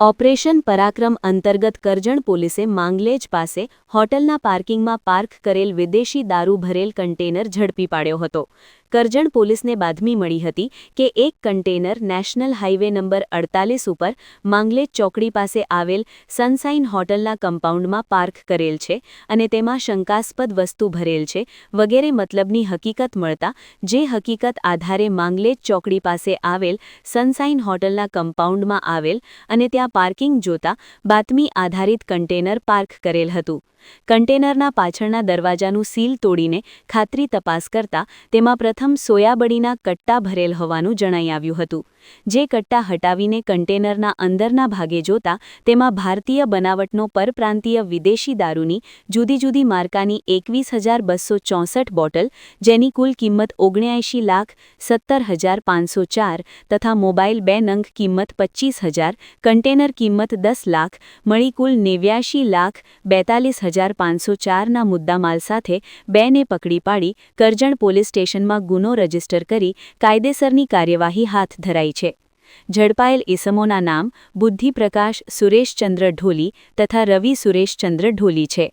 Operation પરાક્રમ અંતર્ગત કરજણ પોલીસે માંગલેજ પાસે હોટલના પાર્કિંગમાં પાર્ક કરેલ વિદેશી દારૂ ભરેલ કન્ટેનર ઝડપી પાડ્યો હતો. કરજણ પોલીસને બાતમી મળી હતી કે એક કન્ટેનર નેશનલ હાઇવે નંબર અડતાલીસ ઉપર માંગલેજ ચોકડી પાસે આવેલ સનસાઇન હોટલના કમ્પાઉન્ડમાં પાર્ક કરેલ છે અને તેમાં શંકાસ્પદ વસ્તુ ભરેલ છે વગેરે મતલબની હકીકત મળતા જે હકીકત આધારે માંગલેજ ચોકડી પાસે આવેલ સનસાઇન હોટલના કમ્પાઉન્ડમાં આવેલ અને ત્યાં પાર્કિંગ જોતા બાતમી આધારિત કન્ટેનર પાર્ક કરેલ હતું. કન્ટેનરના પાછળના દરવાજાનું સીલ તોડીને ખાતરી તપાસ કરતા તેમાં પ્રથમ સોયાબડીના કટ્ટા ભરેલ હોવાનું જણાઈ આવ્યું હતું, જે કટ્ટા હટાવીને કન્ટેનરના અંદરના ભાગે જોતા તેમાં ભારતીય બનાવટનો પરપ્રાંતીય વિદેશી દારૂની જુદી જુદી માર્કાની એકવીસ હજાર બસો ચોસઠ બોટલ, જેની કુલ કિંમત ઓગણ્યાએંશી લાખ સત્તર હજાર પાંચસો ચાર તથા મોબાઈલ બે નંગ કિંમત પચીસ હજાર, કન્ટેનર કિંમત દસ લાખ, મળી કુલ નેવ્યાશી લાખ બેતાલીસ હજાર પાંચસો ચારના મુદ્દામાલ સાથે બેને પકડી પાડી કરજણ પોલીસ સ્ટેશનમાં ગુનો રજિસ્ટર કરી કાયદેસરની કાર્યવાહી હાથ ધરાઈ છે. ઝડપાયેલ ઇસમોના નામ બુદ્ધિપ્રકાશ સુરેશચંદ્ર ઢોલી તથા રવિ સુરેશચંદ્ર ઢોલી છે.